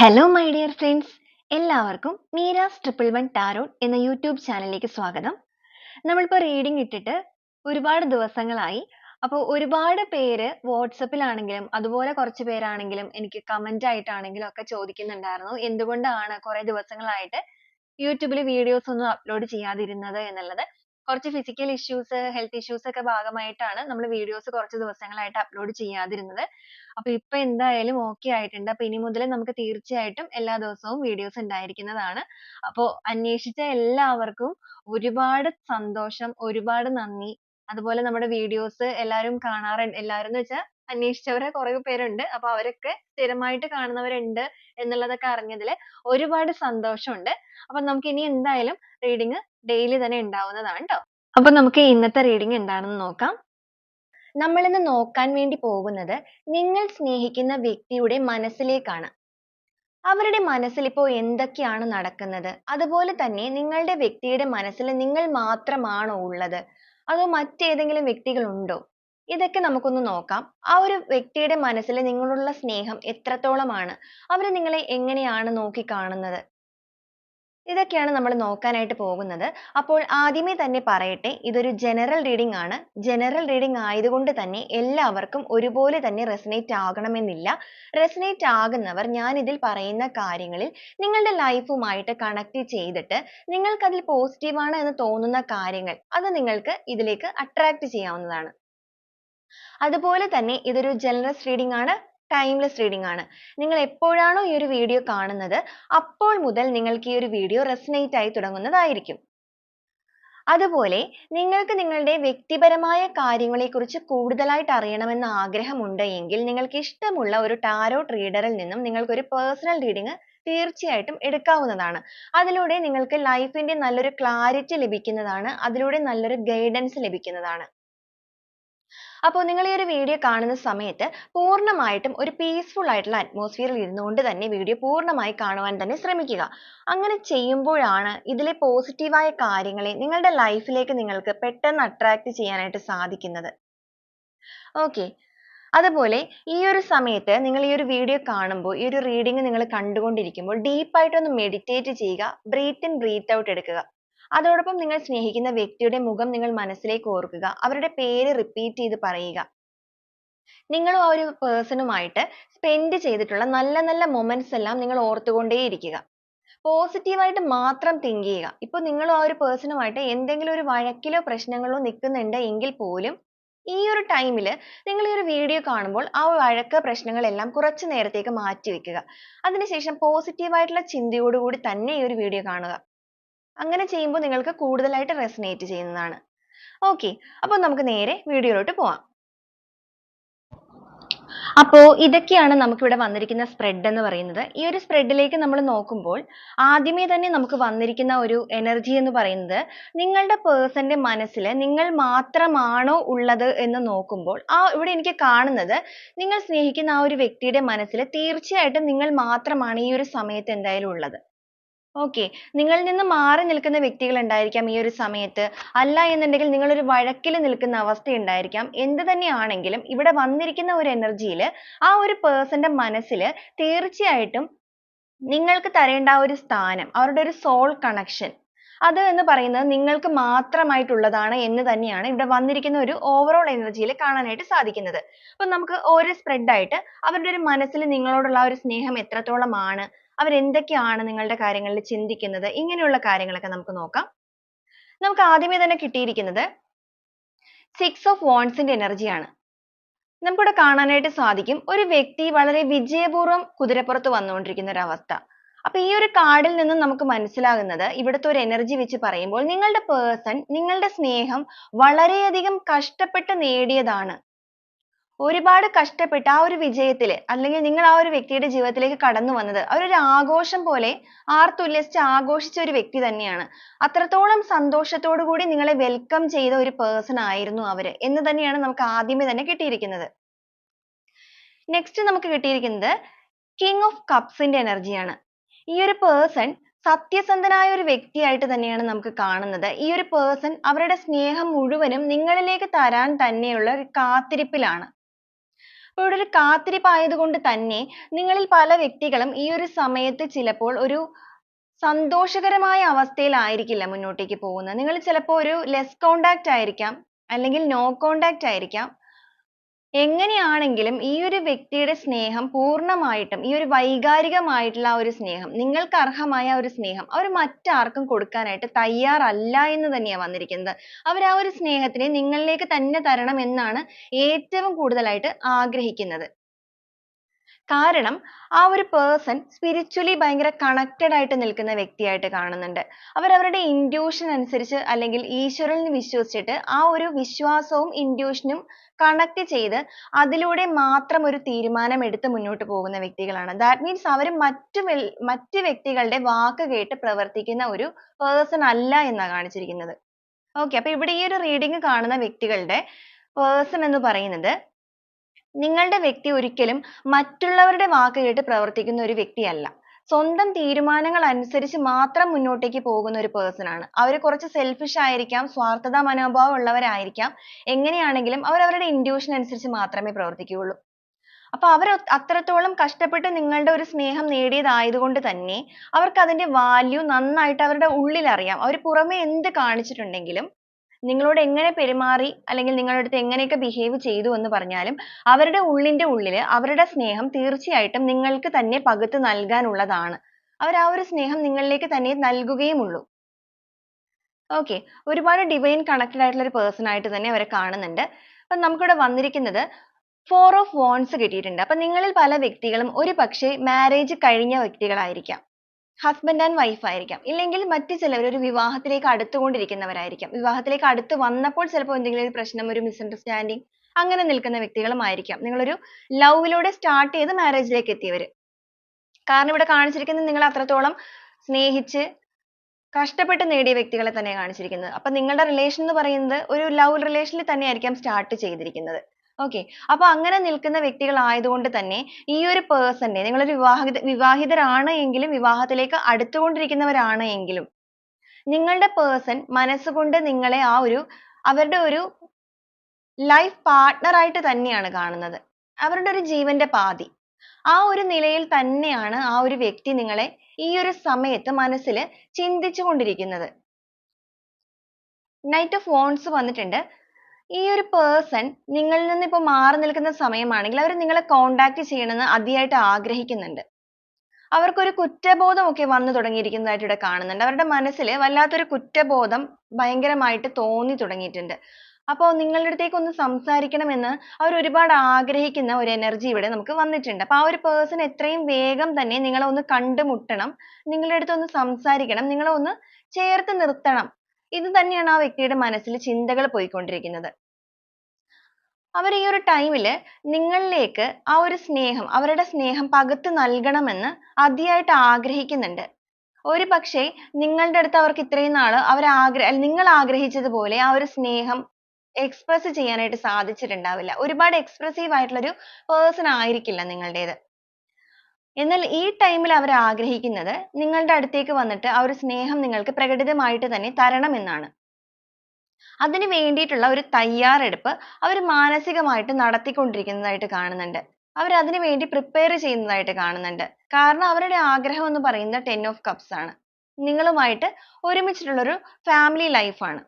Hello my dear friends എല്ലാവർക്കും Meera's triple one tarot എന്ന YouTube ചാനലിലേക്ക് സ്വാഗതം. നമ്മളിപ്പോൾ റീഡിംഗ് ഇട്ടിട്ട് ഒരുപാട് ദിവസങ്ങളായി. അപ്പോൾ ഒരുപാട് പേര് വാട്സപ്പിലാണെങ്കിലും അതുപോലെ കുറച്ച് പേരാണെങ്കിലും എനിക്ക് കമന്റ് ആയിട്ടാണെങ്കിലും ഒക്കെ ചോദിക്കുന്നുണ്ടായിരുന്നു. എന്തുകൊണ്ടാണ് കുറേ ദിവസങ്ങളായിട്ട് യൂട്യൂബിൽ വീഡിയോസ് ഒന്നും അപ്ലോഡ് ചെയ്യാതിരുന്നത് എന്നുള്ളത്? കുറച്ച് ഫിസിക്കൽ ഇഷ്യൂസ് ഹെൽത്ത് ഇഷ്യൂസ് ഒക്കെ ഭാഗമായിട്ടാണ് നമ്മൾ വീഡിയോസ് കുറച്ച് ദിവസങ്ങളായിട്ട് അപ്ലോഡ് ചെയ്യാതിരുന്നത്. അപ്പൊ ഇപ്പൊ എന്തായാലും okay ആയിട്ടുണ്ട്. അപ്പൊ ഇനി മുതൽ നമുക്ക് തീർച്ചയായിട്ടും എല്ലാ ദിവസവും വീഡിയോസ് ഉണ്ടായിരിക്കുന്നതാണ്. അപ്പൊ അന്വേഷിച്ച എല്ലാവർക്കും ഒരുപാട് സന്തോഷം ഒരുപാട് നന്ദി. അതുപോലെ നമ്മുടെ വീഡിയോസ് എല്ലാവരും കാണാറുണ്ട് എല്ലാവരും എന്ന് വെച്ചാൽ അന്വേഷിച്ചവരെ കുറെ പേരുണ്ട്. അപ്പൊ അവരൊക്കെ സ്ഥിരമായിട്ട് കാണുന്നവരുണ്ട് എന്നുള്ളതൊക്കെ അറിഞ്ഞതിൽ ഒരുപാട് സന്തോഷമുണ്ട്. അപ്പൊ നമുക്ക് ഇനി എന്തായാലും റീഡിംഗ് ഡെയിലി തന്നെ ഉണ്ടാവുന്നതാണ് ട്ടോ. അപ്പൊ നമുക്ക് ഇന്നത്തെ റീഡിംഗ് എന്താണെന്ന് നോക്കാം. നമ്മൾ ഇന്ന് നോക്കാൻ വേണ്ടി പോകുന്നത് നിങ്ങൾ സ്നേഹിക്കുന്ന വ്യക്തിയുടെ മനസ്സിലേക്കാണ്. അവരുടെ മനസ്സിൽ ഇപ്പോൾ എന്തൊക്കെയാണ് നടക്കുന്നത്? അതുപോലെ തന്നെ നിങ്ങളുടെ വ്യക്തിയുടെ മനസ്സിൽ നിങ്ങൾ മാത്രമാണോ ഉള്ളത്? അതോ മറ്റേതെങ്കിലും വ്യക്തികൾ ഉണ്ടോ ഇതൊക്കെ നമുക്കൊന്ന് നോക്കാം. ആ ഒരു വ്യക്തിയുടെ മനസ്സിൽ നിങ്ങളോടുള്ള സ്നേഹം എത്രത്തോളമാണ്? അവർ നിങ്ങളെ എങ്ങനെയാണ് നോക്കി കാണുന്നത് ഇതൊക്കെയാണ് നമ്മൾ നോക്കാനായിട്ട് പോകുന്നത്. അപ്പോൾ ആദ്യമേ തന്നെ പറയട്ടെ ഇതൊരു ജനറൽ റീഡിംഗ് ആണ്. ജനറൽ റീഡിംഗ് ആയതുകൊണ്ട് തന്നെ എല്ലാവർക്കും ഒരുപോലെ തന്നെ റെസനേറ്റ് ആകണമെന്നില്ല. റെസനേറ്റ് ആകുന്നവർ ഞാൻ ഇതിൽ പറയുന്ന കാര്യങ്ങളിൽ നിങ്ങളുടെ ലൈഫുമായിട്ട് കണക്ട് ചെയ്തിട്ട് നിങ്ങൾക്ക് അതിൽ positive എന്ന് തോന്നുന്ന കാര്യങ്ങൾ അത് നിങ്ങൾക്ക് ഇതിലേക്ക് അട്രാക്ട് ചെയ്യാവുന്നതാണ്. അതുപോലെ തന്നെ ഇതൊരു generous reading ആണ് timeless reading ആണ്. നിങ്ങൾ എപ്പോഴാണോ ഈ ഒരു വീഡിയോ കാണുന്നത് അപ്പോൾ മുതൽ നിങ്ങൾക്ക് ഈ ഒരു വീഡിയോ resonate ആയി തുടങ്ങുന്നതായിരിക്കും. അതുപോലെ നിങ്ങൾക്ക് നിങ്ങളുടെ വ്യക്തിപരമായ കാര്യങ്ങളെ കുറിച്ച് കൂടുതലായിട്ട് അറിയണമെന്ന് ആഗ്രഹമുണ്ട് എങ്കിൽ നിങ്ങൾക്ക് ഇഷ്ടമുള്ള ഒരു ടാരോട്ട് റീഡറിൽ നിന്നും നിങ്ങൾക്ക് ഒരു പേഴ്സണൽ റീഡിംഗ് തീർച്ചയായിട്ടും എടുക്കാവുന്നതാണ്. അതിലൂടെ നിങ്ങൾക്ക് ലൈഫിന്റെ നല്ലൊരു ക്ലാരിറ്റി ലഭിക്കുന്നതാണ് അതിലൂടെ നല്ലൊരു ഗൈഡൻസ് ലഭിക്കുന്നതാണ്. അപ്പോൾ നിങ്ങൾ ഈ ഒരു വീഡിയോ കാണുന്ന സമയത്ത് പൂർണമായിട്ടും ഒരു പീസ്ഫുൾ ആയിട്ടുള്ള അറ്റ്മോസ്ഫിയറിൽ ഇരുന്നുകൊണ്ട് തന്നെ വീഡിയോ പൂർണമായി കാണുവാൻ തന്നെ ശ്രമിക്കുക. അങ്ങനെ ചെയ്യുമ്പോഴാണ് ഇതിലെ പോസിറ്റീവായ കാര്യങ്ങളെ നിങ്ങളുടെ ലൈഫിലേക്ക് നിങ്ങൾക്ക് പെട്ടെന്ന് അട്രാക്ട് ചെയ്യാനായിട്ട് സാധിക്കുന്നത്. ഓക്കെ അതുപോലെ ഈ ഒരു സമയത്ത് നിങ്ങൾ ഈ ഒരു വീഡിയോ കാണുമ്പോൾ ഈ ഒരു റീഡിംഗ് നിങ്ങൾ കണ്ടുകൊണ്ടിരിക്കുമ്പോൾ ഡീപ്പായിട്ടൊന്ന് മെഡിറ്റേറ്റ് ചെയ്യുക ബ്രീത്ത് ഇൻ ബ്രീത്ത് ഔട്ട് എടുക്കുക. അതോടൊപ്പം നിങ്ങൾ സ്നേഹിക്കുന്ന വ്യക്തിയുടെ മുഖം നിങ്ങൾ മനസ്സിലേക്ക് ഓർക്കുക. അവരുടെ പേര് റിപ്പീറ്റ് ചെയ്ത് പറയുക. നിങ്ങളും ആ ഒരു പേഴ്സണുമായിട്ട് സ്പെൻഡ് ചെയ്തിട്ടുള്ള നല്ല നല്ല മൊമെന്റ്സ് എല്ലാം നിങ്ങൾ ഓർത്തുകൊണ്ടേയിരിക്കുക. പോസിറ്റീവായിട്ട് മാത്രം തിങ്ക് ചെയ്യുക. ഇപ്പോൾ നിങ്ങൾ ആ ഒരു പേഴ്സണുമായിട്ട് എന്തെങ്കിലും ഒരു വഴക്കിലോ പ്രശ്നങ്ങളോ നിൽക്കുന്നുണ്ട് എങ്കിൽ പോലും ഈ ഒരു ടൈമിൽ നിങ്ങൾ ഈ ഒരു വീഡിയോ കാണുമ്പോൾ ആ വഴക്ക് പ്രശ്നങ്ങളെല്ലാം കുറച്ച് നേരത്തേക്ക് മാറ്റി വെക്കുക. അതിനുശേഷം പോസിറ്റീവായിട്ടുള്ള ചിന്തയോടുകൂടി തന്നെ ഈ ഒരു വീഡിയോ കാണുക. അങ്ങനെ ചെയ്യുമ്പോൾ നിങ്ങൾക്ക് കൂടുതലായിട്ട് റെസിനേറ്റ് ചെയ്യുന്നതാണ്. ഓക്കെ അപ്പോൾ നമുക്ക് നേരെ വീഡിയോയിലോട്ട് പോവാം. അപ്പോൾ ഇതൊക്കെയാണ് നമുക്കിവിടെ വന്നിരിക്കുന്ന സ്പ്രെഡ് എന്ന് പറയുന്നത്. ഈ ഒരു സ്പ്രെഡിലേക്ക് നമ്മൾ നോക്കുമ്പോൾ ആദ്യമേ തന്നെ നമുക്ക് വന്നിരിക്കുന്ന ഒരു എനർജി എന്ന് പറയുന്നത് നിങ്ങളുടെ പേഴ്സന്റെ മനസ്സിൽ നിങ്ങൾ മാത്രമാണോ ഉള്ളത് എന്ന് നോക്കുമ്പോൾ ആ ഇവിടെ എനിക്ക് കാണുന്നത് നിങ്ങൾ സ്നേഹിക്കുന്ന ആ ഒരു വ്യക്തിയുടെ മനസ്സിൽ തീർച്ചയായിട്ടും നിങ്ങൾ മാത്രമാണ് ഈ ഒരു സമയത്ത് എന്തായാലും ഉള്ളത്. Okay. നിങ്ങളിൽ നിന്ന് മാറി നിൽക്കുന്ന വ്യക്തികൾ ഉണ്ടായിരിക്കാം ഈ ഒരു സമയത്ത്. അല്ല എന്നുണ്ടെങ്കിൽ നിങ്ങൾ ഒരു വഴക്കിൽ നിൽക്കുന്ന അവസ്ഥ ഉണ്ടായിരിക്കാം. എന്ത് തന്നെ ആണെങ്കിലും ഇവിടെ വന്നിരിക്കുന്ന ഒരു എനർജിയിൽ യിൽ ആ ഒരു പേഴ്സന്റെ ന്റെ മനസ്സിൽ തീർച്ചയായിട്ടും നിങ്ങൾക്ക് തരേണ്ട ആ ഒരു സ്ഥാനം അവരുടെ ഒരു സോൾ കണക്ഷൻ അത് എന്ന് പറയുന്നത് നിങ്ങൾക്ക് മാത്രമായിട്ടുള്ളതാണ് എന്ന് തന്നെയാണ് ഇവിടെ വന്നിരിക്കുന്ന ഒരു ഓവറോൾ എനർജിയിൽ കാണാനായിട്ട് സാധിക്കുന്നത്. അപ്പൊ നമുക്ക് ഓരോ സ്പ്രെഡ് ആയിട്ട് അവരുടെ ഒരു മനസ്സിൽ നിങ്ങളോടുള്ള ഒരു സ്നേഹം എത്രത്തോളമാണ് അവർ എന്തൊക്കെയാണ് നിങ്ങളുടെ കാര്യങ്ങളിൽ ചിന്തിക്കുന്നത്? ഇങ്ങനെയുള്ള കാര്യങ്ങളൊക്കെ നമുക്ക് നോക്കാം. നമുക്ക് ആദ്യമേ തന്നെ കിട്ടിയിരിക്കുന്നത് six ഓഫ് wands ന്റെ energy ആണ്. നമുക്കിവിടെ കാണാനായിട്ട് സാധിക്കും. ഒരു വ്യക്തി വളരെ വിജയപൂർവം കുതിരപ്പുറത്ത് വന്നുകൊണ്ടിരിക്കുന്ന ഒരു അവസ്ഥ. അപ്പൊ ഈ ഒരു കാർഡിൽ നിന്നും നമുക്ക് മനസ്സിലാകുന്നത് ഇവിടുത്തെ ഒരു എനർജി വെച്ച് പറയുമ്പോൾ നിങ്ങളുടെ പേഴ്സൺ നിങ്ങളുടെ സ്നേഹം വളരെയധികം കഷ്ടപ്പെട്ട് നേടിയതാണ്. ഒരുപാട് കഷ്ടപ്പെട്ട് ആ ഒരു വിജയത്തിൽ അല്ലെങ്കിൽ നിങ്ങൾ ആ ഒരു വ്യക്തിയുടെ ജീവിതത്തിലേക്ക് കടന്നു വന്നത് അവരൊരു ആഘോഷം പോലെ ആർത്തുല്ലസിച്ച് ആഘോഷിച്ച ഒരു വ്യക്തി തന്നെയാണ്. അത്രത്തോളം സന്തോഷത്തോടു കൂടി നിങ്ങളെ വെൽക്കം ചെയ്ത ഒരു പേഴ്സൺ ആയിരുന്നു അവർ. എന്ന് തന്നെയാണ് നമുക്ക് ആദ്യമേ തന്നെ കിട്ടിയിരിക്കുന്നത്. നെക്സ്റ്റ് നമുക്ക് കിട്ടിയിരിക്കുന്നത് king ഓഫ് cups ന്റെ energy ആണ്. ഈ ഒരു person സത്യസന്ധനായ ഒരു വ്യക്തിയായിട്ട് തന്നെയാണ് നമുക്ക് കാണുന്നത്. ഈ ഒരു person അവരുടെ സ്നേഹം മുഴുവനും നിങ്ങളിലേക്ക് തരാൻ തന്നെയുള്ള ഒരു കാത്തിരിപ്പിലാണ്. ഇവിടെ ഒരു കാത്തിരിപ്പായത് കൊണ്ട് തന്നെ നിങ്ങളിൽ പല വ്യക്തികളും ഈ ഒരു സമയത്ത് ചിലപ്പോൾ ഒരു സന്തോഷകരമായ അവസ്ഥയിലായിരിക്കില്ല മുന്നോട്ടേക്ക് പോകുന്നത്. നിങ്ങൾ ചിലപ്പോൾ ഒരു less contact ആയിരിക്കാം അല്ലെങ്കിൽ no contact ആയിരിക്കാം. എങ്ങനെയാണെങ്കിലും ഈ ഒരു വ്യക്തിയുടെ സ്നേഹം പൂർണമായിട്ടും ഈ ഒരു വൈകാരികമായിട്ടുള്ള ആ ഒരു സ്നേഹം നിങ്ങൾക്ക് അർഹമായ ഒരു സ്നേഹം അവർ മറ്റാർക്കും കൊടുക്കാനായിട്ട് തയ്യാറല്ല എന്ന് തന്നെയാണ് വന്നിരിക്കുന്നത്. അവർ ആ ഒരു സ്നേഹത്തിനെ നിങ്ങളിലേക്ക് തന്നെ തരണം എന്നാണ് ഏറ്റവും കൂടുതലായിട്ട് ആഗ്രഹിക്കുന്നത്. കാരണം ആ ഒരു പേഴ്സൺ സ്പിരിച്വലി ഭയങ്കര കണക്റ്റഡ് ആയിട്ട് നിൽക്കുന്ന വ്യക്തിയായിട്ട് കാണുന്നുണ്ട്. അവർ അവരുടെ ഇൻഡ്യൂഷൻ അനുസരിച്ച് അല്ലെങ്കിൽ ഈശ്വരനിൽ വിശ്വസിച്ചിട്ട് ആ ഒരു വിശ്വാസവും ഇൻഡ്യൂഷനും കണക്ട് ചെയ്ത് അതിലൂടെ മാത്രം ഒരു തീരുമാനം എടുത്ത് മുന്നോട്ട് പോകുന്ന വ്യക്തികളാണ്. ദാറ്റ് മീൻസ് അവർ മറ്റു മറ്റ് വ്യക്തികളുടെ വാക്ക് കേട്ട് പ്രവർത്തിക്കുന്ന ഒരു പേഴ്സൺ അല്ല എന്നാണ് കാണിച്ചിരിക്കുന്നത്. ഓക്കെ അപ്പൊ ഇവിടെ ഈ ഒരു റീഡിങ് കാണുന്ന വ്യക്തികളുടെ പേഴ്സൺ എന്ന് പറയുന്നത് നിങ്ങളുടെ വ്യക്തി ഒരിക്കലും മറ്റുള്ളവരുടെ വാക്ക് കേട്ട് പ്രവർത്തിക്കുന്ന ഒരു വ്യക്തിയല്ല. സ്വന്തം തീരുമാനങ്ങൾ അനുസരിച്ച് മാത്രം മുന്നോട്ടേക്ക് പോകുന്ന ഒരു person ആണ്. അവർ കുറച്ച് സെൽഫിഷ് ആയിരിക്കാം, സ്വാർത്ഥതാ മനോഭാവം ഉള്ളവരായിരിക്കാം. എങ്ങനെയാണെങ്കിലും അവർ അവരുടെ ഇൻഡ്യൂഷൻ അനുസരിച്ച് മാത്രമേ പ്രവർത്തിക്കുകയുള്ളൂ. അപ്പൊ അവർ അത്രത്തോളം കഷ്ടപ്പെട്ട് നിങ്ങളുടെ ഒരു സ്നേഹം നേടിയതായതുകൊണ്ട് തന്നെ അവർക്ക് അതിന്റെ വാല്യൂ നന്നായിട്ട് അവരുടെ ഉള്ളിൽ അറിയാം. അവർ പുറമെ എന്ത് കാണിച്ചിട്ടുണ്ടെങ്കിലും നിങ്ങളോട് എങ്ങനെ പെരുമാറി അല്ലെങ്കിൽ നിങ്ങളുടെ അടുത്ത് എങ്ങനെയൊക്കെ ബിഹേവ് ചെയ്തു എന്ന് പറഞ്ഞാലും അവരുടെ ഉള്ളിന്റെ ഉള്ളിൽ അവരുടെ സ്നേഹം തീർച്ചയായിട്ടും നിങ്ങൾക്ക് തന്നെ പകുത്ത് നൽകാനുള്ളതാണ്. അവർ ആ ഒരു സ്നേഹം നിങ്ങളിലേക്ക് തന്നെ നൽകുകയുമുള്ളൂ. ഓക്കെ ഒരുപാട് ഡിവൈൻ കണക്റ്റഡ് ആയിട്ടുള്ള ഒരു പേഴ്സൺ ആയിട്ട് തന്നെ അവരെ കാണുന്നുണ്ട്. അപ്പോൾ നമുക്കിവിടെ വന്നിരിക്കുന്നത് ഫോർ ഓഫ് വോൺസ് കിട്ടിയിട്ടുണ്ട്. അപ്പോൾ നിങ്ങളിൽ പല വ്യക്തികളും ഒരു പക്ഷേ മാരേജ് കഴിഞ്ഞ വ്യക്തികളായിരിക്കാം. Husband and wife ആയിരിക്കാം. ഇല്ലെങ്കിൽ മറ്റു ചിലർ ഒരു വിവാഹത്തിലേക്ക് അടുത്തുകൊണ്ടിരിക്കുന്നവരായിരിക്കാം. വിവാഹത്തിലേക്ക് അടുത്ത് വന്നപ്പോൾ ചിലപ്പോൾ എന്തെങ്കിലും ഒരു പ്രശ്നം, ഒരു misunderstanding അങ്ങനെ നിൽക്കുന്ന വ്യക്തികളും ആയിരിക്കാം. ഒരു love ലൂടെ start ചെയ്ത് marriage ലേക്ക് എത്തിയവർ. കാരണം ഇവിടെ കാണിച്ചിരിക്കുന്നത് നിങ്ങൾ അത്രത്തോളം സ്നേഹിച്ച് കഷ്ടപ്പെട്ട് നേടിയ വ്യക്തികളെ തന്നെ കാണിച്ചിരിക്കുന്നത്. അപ്പോൾ നിങ്ങളുടെ relation എന്ന് പറയുന്നത് ഒരു love relation ൽ തന്നെയായിരിക്കാം start ചെയ്തിരിക്കുന്നത്. Okay അപ്പോൾ അങ്ങനെ നിൽക്കുന്ന വ്യക്തികൾ ആയതുകൊണ്ട് തന്നെ ഈ ഒരു person നെ നിങ്ങൾ വിവാഹിത വിവാഹിതരാണ് എങ്കിലും വിവാഹത്തിലേക്ക് അടുത്തുകൊണ്ടിരിക്കുന്നവരാണ് എങ്കിലും നിങ്ങളുടെ person മനസ്സുകൊണ്ട് നിങ്ങളെ ആ ഒരു അവരുടെ ഒരു life partner ആയിട്ട് തന്നെയാണ് കാണുന്നത്. അവരുടെ ഒരു ജീവന്റെ പാതി. ആ ഒരു നിലയിൽ തന്നെയാണ് ആ ഒരു വ്യക്തി നിങ്ങളെ ഈ ഒരു സമയത്ത് മനസ്സിൽ ചിന്തിച്ചു കൊണ്ടിരിക്കുന്നത് knight of wands വന്നിട്ടുണ്ട്. ഈ ഒരു പേഴ്സൺ നിങ്ങളിൽ നിന്ന് ഇപ്പൊ മാറി നിൽക്കുന്ന സമയമാണെങ്കിൽ അവർ നിങ്ങളെ കോണ്ടാക്ട് ചെയ്യണമെന്ന് അതിയായിട്ട് ആഗ്രഹിക്കുന്നുണ്ട്. അവർക്കൊരു കുറ്റബോധം ഒക്കെ വന്നു തുടങ്ങിയിരിക്കുന്നതായിട്ട് ഇവിടെ കാണുന്നുണ്ട്. അവരുടെ മനസ്സിൽ വല്ലാത്തൊരു കുറ്റബോധം ഭയങ്കരമായിട്ട് തോന്നി തുടങ്ങിയിട്ടുണ്ട്. അപ്പോൾ നിങ്ങളുടെ അടുത്തേക്ക് ഒന്ന് സംസാരിക്കണമെന്ന് അവർ ഒരുപാട് ആഗ്രഹിക്കുന്ന ഒരു എനർജി ഇവിടെ നമുക്ക് വന്നിട്ടുണ്ട്. അപ്പോൾ ആ ഒരു പേഴ്സൺ എത്രയും വേഗം തന്നെ നിങ്ങളെ ഒന്ന് കണ്ടുമുട്ടണം, നിങ്ങളുടെ അടുത്ത് ഒന്ന് സംസാരിക്കണം, നിങ്ങളെ ഒന്ന് ചേർത്ത് നിർത്തണം. ഇത് തന്നെയാണ് ആ വ്യക്തിയുടെ മനസ്സിൽ ചിന്തകൾ പോയിക്കൊണ്ടിരിക്കുന്നത്. അവർ ഈ ഒരു ടൈമിൽ നിങ്ങളിലേക്ക് ആ ഒരു സ്നേഹം അവരുടെ സ്നേഹം പകുത്ത് നൽകണമെന്ന് അതിയായിട്ട് ആഗ്രഹിക്കുന്നുണ്ട്. ഒരു പക്ഷേ നിങ്ങളുടെ അടുത്ത് അവർക്ക് ഇത്രയും നാൾ അവർ ആഗ്രഹ നിങ്ങൾ ആഗ്രഹിച്ചതുപോലെ ആ ഒരു സ്നേഹം എക്സ്പ്രസ് ചെയ്യാനായിട്ട് സാധിച്ചിട്ടുണ്ടാവില്ല. ഒരുപാട് എക്സ്പ്രസീവ് ആയിട്ടുള്ള ഒരു പേഴ്സൺ ആയിരിക്കില്ല നിങ്ങളുടേത്. എന്നാൽ ഈ ടൈമിൽ അവർ ആഗ്രഹിക്കുന്നത് നിങ്ങളുടെ അടുത്തേക്ക് വന്നിട്ട് ആ ഒരു സ്നേഹം നിങ്ങൾക്ക് പ്രകടിതമായിട്ട് തന്നെ തരണം എന്നാണ്. അതിന് വേണ്ടിയിട്ടുള്ള ഒരു തയ്യാറെടുപ്പ് അവർ മാനസികമായിട്ട് നടത്തിക്കൊണ്ടിരിക്കുന്നതായിട്ട് കാണുന്നുണ്ട്. അവർ അതിനു വേണ്ടി പ്രിപ്പയർ ചെയ്യുന്നതായിട്ട് കാണുന്നുണ്ട്. കാരണം അവരുടെ ആഗ്രഹം എന്ന് പറയുന്നത് ten ഓഫ് കപ്സ് ആണ്. നിങ്ങളുമായിട്ട് ഒരുമിച്ചിട്ടുള്ള ഒരു family life ആണ്.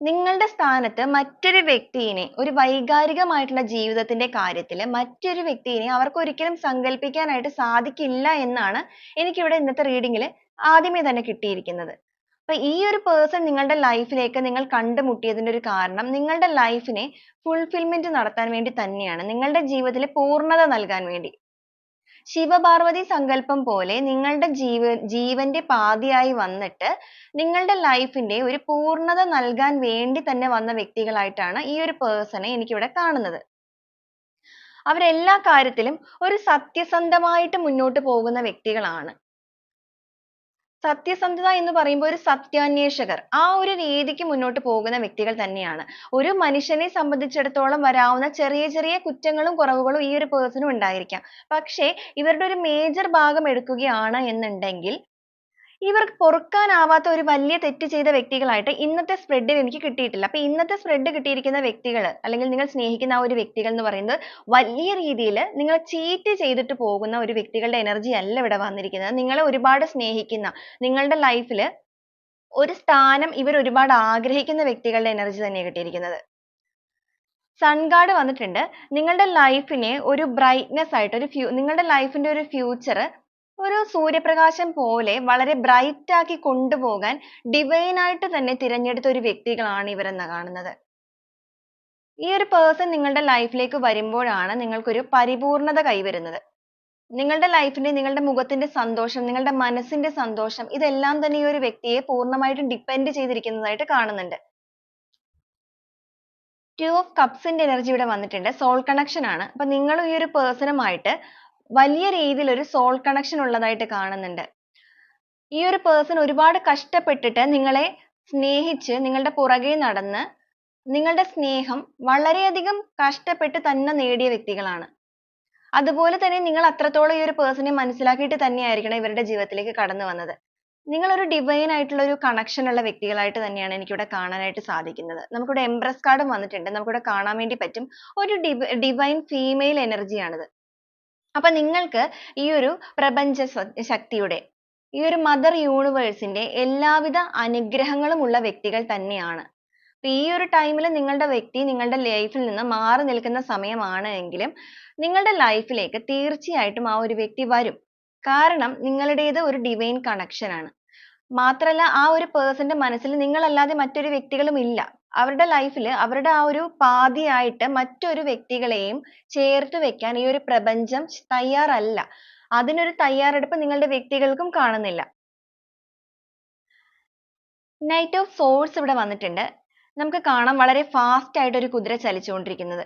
നിങ്ങളുടെ സ്ഥാനത്ത് മറ്റൊരു വ്യക്തിയെ ഒരു വൈകാരികമായിട്ടുള്ള ജീവിതത്തിന്റെ കാര്യത്തിൽ മറ്റൊരു വ്യക്തിയെ അവർക്ക് ഒരിക്കലും സങ്കല്പിക്കാനായിട്ട് സാധിക്കില്ല എന്നാണ് എനിക്ക് ഇവിടെ ഇന്നത്തെ reading ൽ ആദ്യമേ തന്നെ കിട്ടിയിരിക്കുന്നത്. അപ്പൊ ഈ ഒരു പേഴ്സൺ നിങ്ങളുടെ ലൈഫിലേക്ക് ലേക്ക് നിങ്ങൾ കണ്ടുമുട്ടിയതിന്റെ ഒരു കാരണം നിങ്ങളുടെ ലൈഫിനെ ഫുൾഫിൽമെന്റ് നടത്താൻ വേണ്ടി തന്നെയാണ്. നിങ്ങളുടെ ജീവിതത്തിൽ പൂർണത നൽകാൻ വേണ്ടി. ശിവപാർവതി സങ്കല്പം പോലെ നിങ്ങളുടെ ജീവ ജീവന്റെ പാതിയായി വന്നിട്ട് നിങ്ങളുടെ ലൈഫിന്റെ ഒരു പൂർണത നൽകാൻ വേണ്ടി തന്നെ വന്ന വ്യക്തികളായിട്ടാണ് ഈ ഒരു പേഴ്സണെ എനിക്കിവിടെ കാണുന്നത്. അവരെല്ലാ കാര്യത്തിലും ഒരു സത്യസന്ധമായിട്ട് മുന്നോട്ട് പോകുന്ന വ്യക്തികളാണ്. സത്യസന്ധത എന്ന് പറയുമ്പോൾ ഒരു സത്യാന്വേഷകർ ആ ഒരു രീതിക്ക് മുന്നോട്ട് പോകുന്ന വ്യക്തികൾ തന്നെയാണ്. ഒരു മനുഷ്യനെ സംബന്ധിച്ചിടത്തോളം വരാവുന്ന ചെറിയ ചെറിയ കുറ്റങ്ങളും കുറവുകളും ഈ ഒരു person ന് ഉണ്ടായിരിക്കാം. പക്ഷേ ഇവരുടെ ഒരു major ഭാഗം എടുക്കുകയാണ് എന്നുണ്ടെങ്കിൽ ഇവർക്ക് പൊറുക്കാനാവാത്ത ഒരു വലിയ തെറ്റ് ചെയ്ത വ്യക്തികളായിട്ട് ഇന്നത്തെ സ്പ്രെഡിൽ എനിക്ക് കിട്ടിയിട്ടില്ല. അപ്പൊ ഇന്നത്തെ സ്പ്രെഡ് കിട്ടിയിരിക്കുന്ന വ്യക്തികൾ അല്ലെങ്കിൽ നിങ്ങൾ സ്നേഹിക്കുന്ന ആ ഒരു വ്യക്തികൾ എന്ന് പറയുന്നത് വലിയ രീതിയിൽ നിങ്ങൾ ചീറ്റ് ചെയ്തിട്ട് പോകുന്ന ഒരു വ്യക്തികളുടെ എനർജി അല്ല ഇവിടെ വന്നിരിക്കുന്നത്. നിങ്ങളെ ഒരുപാട് സ്നേഹിക്കുന്ന നിങ്ങളുടെ ലൈഫിൽ ഒരു സ്ഥാനം ഇവർ ഒരുപാട് ആഗ്രഹിക്കുന്ന വ്യക്തികളുടെ എനർജി തന്നെയാണ് കിട്ടിയിരിക്കുന്നത്. സൺ ഗാർഡ് വന്നിട്ടുണ്ട്. നിങ്ങളുടെ ലൈഫിനെ ഒരു ബ്രൈറ്റ്നെസ് ആയിട്ട് ഒരു നിങ്ങളുടെ ലൈഫിന്റെ ഒരു ഫ്യൂച്ചർ ഒരു സൂര്യപ്രകാശം പോലെ വളരെ ബ്രൈറ്റ് ആക്കി കൊണ്ടുപോകാൻ ഡിവൈൻ ആയിട്ട് തന്നെ തിരഞ്ഞെടുത്ത ഒരു വ്യക്തികളാണ് ഇവരെന്ന് കാണുന്നത്. ഈ ഒരു പേഴ്സൺ നിങ്ങളുടെ ലൈഫിലേക്ക് വരുമ്പോഴാണ് നിങ്ങൾക്കൊരു പരിപൂർണത കൈവരുന്നത്. നിങ്ങളുടെ ലൈഫിന്റെ നിങ്ങളുടെ മുഖത്തിന്റെ സന്തോഷം നിങ്ങളുടെ മനസ്സിന്റെ സന്തോഷം ഇതെല്ലാം തന്നെ ഈ ഒരു വ്യക്തിയെ പൂർണമായിട്ടും ഡിപ്പെൻഡ് ചെയ്തിരിക്കുന്നതായിട്ട് കാണുന്നുണ്ട്. ടു ഓഫ് കപ്സിന്റെ എനർജി ഇവിടെ വന്നിട്ടുണ്ട്. സോൾ കണക്ഷൻ ആണ്. അപ്പൊ നിങ്ങൾ ഈ ഒരു പേഴ്സണുമായിട്ട് വലിയ രീതിയിൽ ഒരു സോൾ കണക്ഷൻ ഉള്ളതായിട്ട് കാണുന്നുണ്ട്. ഈ ഒരു പേഴ്സൺ ഒരുപാട് കഷ്ടപ്പെട്ടിട്ട് നിങ്ങളെ സ്നേഹിച്ച് നിങ്ങളുടെ പുറകെ നടന്ന് നിങ്ങളുടെ സ്നേഹം വളരെയധികം കഷ്ടപ്പെട്ട് തന്നെ നേടിയ വ്യക്തികളാണ്. അതുപോലെ തന്നെ നിങ്ങൾ അത്രത്തോളം ഈ ഒരു പേഴ്സണെ മനസ്സിലാക്കിയിട്ട് തന്നെയായിരിക്കണം ഇവരുടെ ജീവിതത്തിലേക്ക് കടന്നു വന്നത്. നിങ്ങൾ ഒരു ഡിവൈൻ ആയിട്ടുള്ള ഒരു കണക്ഷൻ ഉള്ള വ്യക്തികളായിട്ട് തന്നെയാണ് എനിക്കിവിടെ കാണാനായിട്ട് സാധിക്കുന്നത്. നമുക്കിവിടെ എംപ്രസ് കാർഡും വന്നിട്ടുണ്ട്. നമുക്കിവിടെ കാണാൻ വേണ്ടി പറ്റും. ഒരു ഡിവൈൻ ഫീമെയിൽ എനർജിയാണിത് അപ്പൊ നിങ്ങൾക്ക് ഈ ഒരു പ്രപഞ്ച ശക്തിയുടെ ഈ ഒരു മദർ യൂണിവേഴ്സിന്റെ എല്ലാവിധ അനുഗ്രഹങ്ങളും ഉള്ള വ്യക്തികൾ തന്നെയാണ്. അപ്പൊ ഈ ഒരു ടൈമിൽ നിങ്ങളുടെ വ്യക്തി നിങ്ങളുടെ ലൈഫിൽ നിന്ന് മാറി നിൽക്കുന്ന സമയമാണ് എങ്കിലും നിങ്ങളുടെ ലൈഫിലേക്ക് തീർച്ചയായിട്ടും ആ ഒരു വ്യക്തി വരും. കാരണം നിങ്ങളുടേത് ഒരു ഡിവൈൻ കണക്ഷൻ ആണ്. മാത്രല്ല ആ ഒരു പേഴ്സന്റെ മനസ്സിൽ നിങ്ങളല്ലാതെ മറ്റൊരു വ്യക്തികളും ഇല്ല. അവരുടെ ലൈഫിൽ അവരുടെ ആ ഒരു പാതിയായിട്ട് മറ്റൊരു വ്യക്തികളെയും ചേർത്ത് വെക്കാൻ ഈ ഒരു പ്രപഞ്ചം തയ്യാറല്ല. അതിനൊരു തയ്യാറെടുപ്പ് നിങ്ങളുടെ വ്യക്തികൾക്കും കാണുന്നില്ല. നൈറ്റ് ഓഫ് സോഴ്സ് ഇവിടെ വന്നിട്ടുണ്ട്. നമുക്ക് കാണാം വളരെ ഫാസ്റ്റ് ആയിട്ട് ഒരു കുതിര ചലിച്ചുകൊണ്ടിരിക്കുന്നത്.